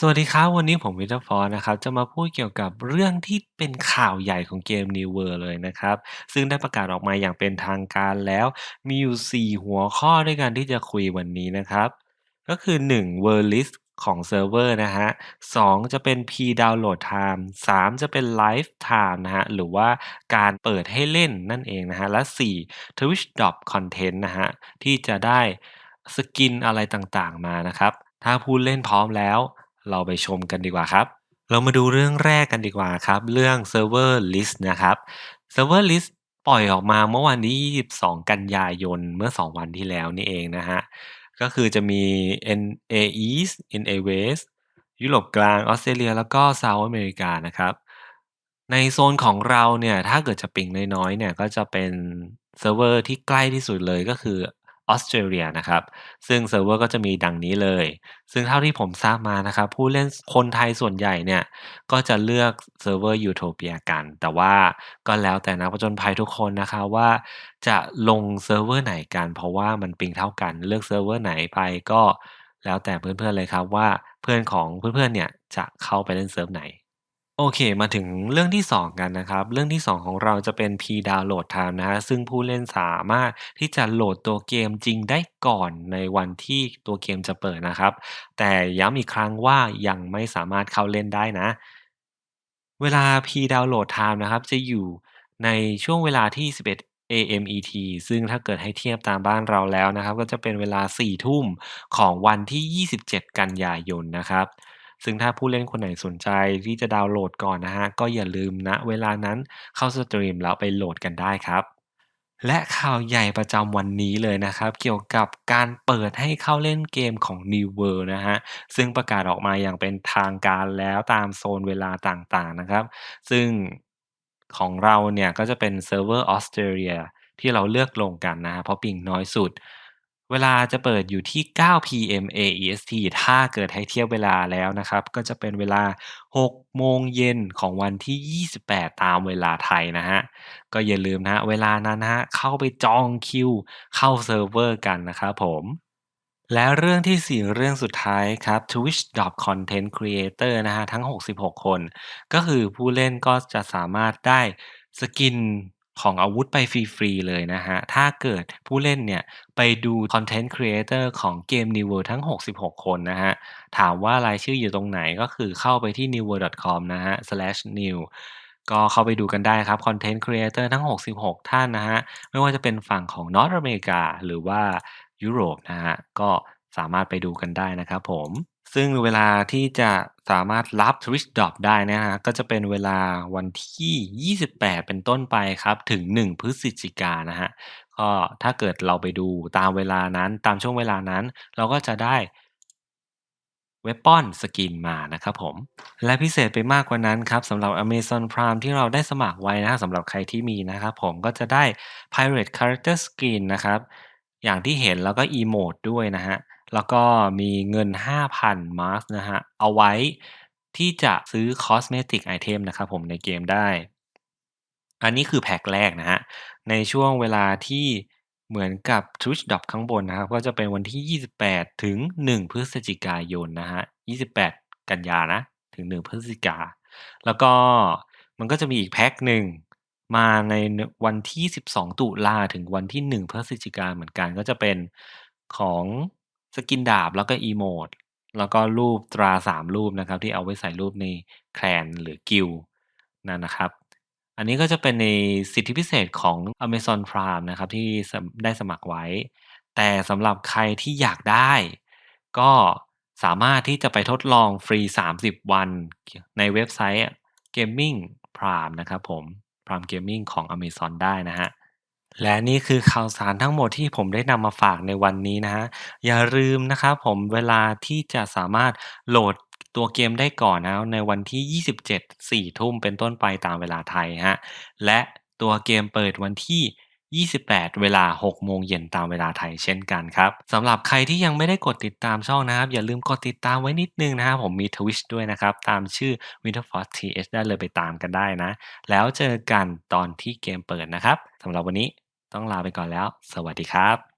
สวัสดีครับ วันนี้ผมวิ n เ e r f o r นะครับ จะมาพูดเกี่ยวกับเรื่องที่เป็นข่าวใหญ่ของเกม New World เลยนะครับ ซึ่งได้ประกาศออกมาอย่างเป็นทางการแล้ว มีอยู่ 4 หัวข้อด้วยกันที่จะคุยวันนี้นะครับ ก็คือ 1 World List ของเซิร์ฟเวอร์นะฮะ 2 จะเป็น P-Download Time 3 จะเป็น Live Time นะฮะ หรือว่าการเปิดให้เล่นนั่นเองนะฮะ และ 4 Twitch Drop Content นะฮะ ที่จะได้สกินอะไรต่างๆมานะครับ ถ้าผู้เล่นพร้อมแล้ว เราไปชมกันดีกว่าครับ เรามาดูเรื่องแรกกันดีกว่าครับ เรื่อง Server List นะครับ Server List ปล่อยออกมาเมื่อวันที่ 22 กันยายนเมื่อ 2 วันที่แล้วนี่เองนะฮะ ก็คือจะมี NA East NA West ยุโรปกลางออสเตรเลีย แล้วก็เซาท์อเมริกานะครับ ในโซนของเราเนี่ย ถ้าเกิดจะปิงน้อยๆเนี่ย ก็จะเป็นเซิร์ฟเวอร์ที่ใกล้ที่สุดเลยก็คือ ออสเตรเลียนะครับ ซึ่งเซิร์ฟเวอร์ก็จะมีดังนี้เลย ซึ่งเท่าที่ผมทราบมานะครับ ผู้เล่นคนไทยส่วนใหญ่เนี่ย ก็จะเลือกเซิร์ฟเวอร์ยูโทเปียกัน แต่ว่าก็แล้วแต่นักผจญภัยทุกคนนะคะว่าจะลงเซิร์ฟเวอร์ไหนกัน เพราะว่ามันปิงเท่ากัน เลือกเซิร์ฟเวอร์ไหนไปก็แล้วแต่เพื่อนๆเลยครับว่าเพื่อนของเพื่อนๆเนี่ยจะเข้าไปเล่นเซิร์ฟไหน โอเค มาถึงเรื่องที่ 2 กันนะครับ เรื่องที่ 2 ของเราจะเป็น P-Download Time นะฮะซึ่งผู้เล่นสามารถที่จะโหลดตัวเกมจริงได้ก่อนในวันที่ตัวเกมจะเปิดนะครับ แต่ย้ำอีกครั้งว่ายังไม่สามารถเข้าเล่นได้นะ เวลา P-Download Time นะครับ จะอยู่ในช่วงเวลาที่ 11 AM ET ซึ่งถ้าเกิดให้เทียบตามบ้านเราแล้วนะครับ ก็จะเป็นเวลา 4 ทุ่มของวันที่ 27 กันยายนนะครับ ซึ่งถ้าผู้เล่นคนไหนสนใจที่จะดาวน์โหลดก่อนนะฮะ ก็อย่าลืมณเวลานั้นเข้าสตรีมแล้วไปโหลดกันได้ครับ และข่าวใหญ่ประจำวันนี้เลยนะครับ เกี่ยวกับการเปิดให้เข้าเล่นเกมของ New World นะฮะ ซึ่งประกาศออกมาอย่างเป็นทางการแล้วตามโซนเวลาต่างๆนะครับ ซึ่งของเราเนี่ยก็จะเป็นเซิร์ฟเวอร์ออสเตรเลียที่เราเลือกลงกันนะฮะเพราะปิงน้อยสุด เวลาจะเปิดอยู่ที่ 9 PM AEST ถ้าเกิดให้เทียบเวลาแล้วนะครับ ก็จะเป็นเวลา 6 โมงเย็นของวันที่ 28 ตามเวลาไทยนะฮะ ก็อย่าลืมนะฮะ เวลานั้นนะฮะ เข้าไปจองคิว เข้าเซิร์ฟเวอร์กันนะครับผม และเรื่องที่ 4 เรื่องสุดท้ายครับ Twitch Drop Content Creator นะฮะ ทั้ง 66 คน ก็คือผู้เล่นก็จะสามารถได้สกิน ของอาวุธไปฟรี ๆ เลยนะฮะถ้าเกิดผู้เล่นเนี่ยไปดู Content Creator ของเกม New World ทั้ง 66 คนนะฮะถามว่ารายชื่ออยู่ตรงไหน ก็คือเข้าไปที่ newworld.com นะฮะ /new ก็เข้าไปดูกันได้ครับ Content Creator ทั้ง 66 ท่านนะฮะ ไม่ว่าจะเป็นฝั่งของ North America หรือว่ายุโรปนะฮะ ก็สามารถไปดูกันได้นะครับผม ซึ่งเวลาที่จะสามารถรับ Twitch Drop ได้นะฮะก็จะเป็นเวลาวันที่ 28 เป็นต้นไปครับ ถึง 1 พฤศจิกายนนะฮะก็ถ้าเกิดเราไปดูตามเวลานั้น ตามช่วงเวลานั้น เราก็จะได้เวปอนสกินมานะครับผม และพิเศษไปมากกว่านั้นครับสำหรับ Amazon Prime ที่เราได้สมัครไว้นะสำหรับใครที่มีนะครับผมก็จะได้ Pirate Character Skin นะครับ อย่างที่เห็นแล้วก็อีโมดด้วยนะฮะแล้วก็มีเงิน 5,000 มาร์คนะฮะเอาไว้ที่จะซื้อ Cosmetic Item นะครับผมในเกมได้ อันนี้คือแพ็กแรกนะฮะ ในช่วงเวลาที่เหมือนกับ Twitch Drop ข้างบนนะครับ ก็จะเป็นวันที่ 28 ถึง 1 พฤศจิกายนนะฮะ 28 กันยานะ ถึง 1 พฤศจิกา แล้วก็มันก็จะมีอีกแพ็กหนึ่ง มาในวันที่ 12 ตุลา ถึงวันที่ 1 พฤศจิกาเหมือนกัน ก็จะเป็นของสกินดาบ แล้วก็อีโมด แล้วก็รูปตรา 3 รูปนะครับ ที่เอาไว้ใส่รูปในแคลน หรือกิลด์นั่นนะครับ อันนี้ก็จะเป็นในสิทธิพิเศษของ Amazon Prime นะครับ ที่ ส ได้สมัครไว้ แต่สำหรับใครที่อยากได้ ก็สามารถที่จะไปทดลองฟรี 30 วัน ในเว็บไซต์ Gaming Prime นะครับผม Prime Gaming ของ Amazon ได้นะฮะ และนี่คือข่าวสารทั้งหมดที่ผมได้นำมาฝากในวันนี้นะฮะ อย่าลืมนะครับผมเวลาที่จะสามารถโหลดตัวเกมได้ก่อนนะในวันที่ 27 4 ทุ่มเป็นต้นไปตามเวลาไทยฮะ และตัวเกมเปิดวันที่ 28 เวลา 6 โมงเย็นตามเวลาไทยเช่นกันครับสำหรับใครที่ยังไม่ได้กดติดตามช่องนะครับ อย่าลืมกดติดตามไว้นิดนึงนะครับผมมีทวิชด้วยนะครับ ตามชื่อ Winterford TH ได้เลยไปตามกันได้นะ แล้วเจอกันตอนที่เกมเปิดนะครับสำหรับวันนี้ต้องลาไปก่อนแล้ว สวัสดีครับ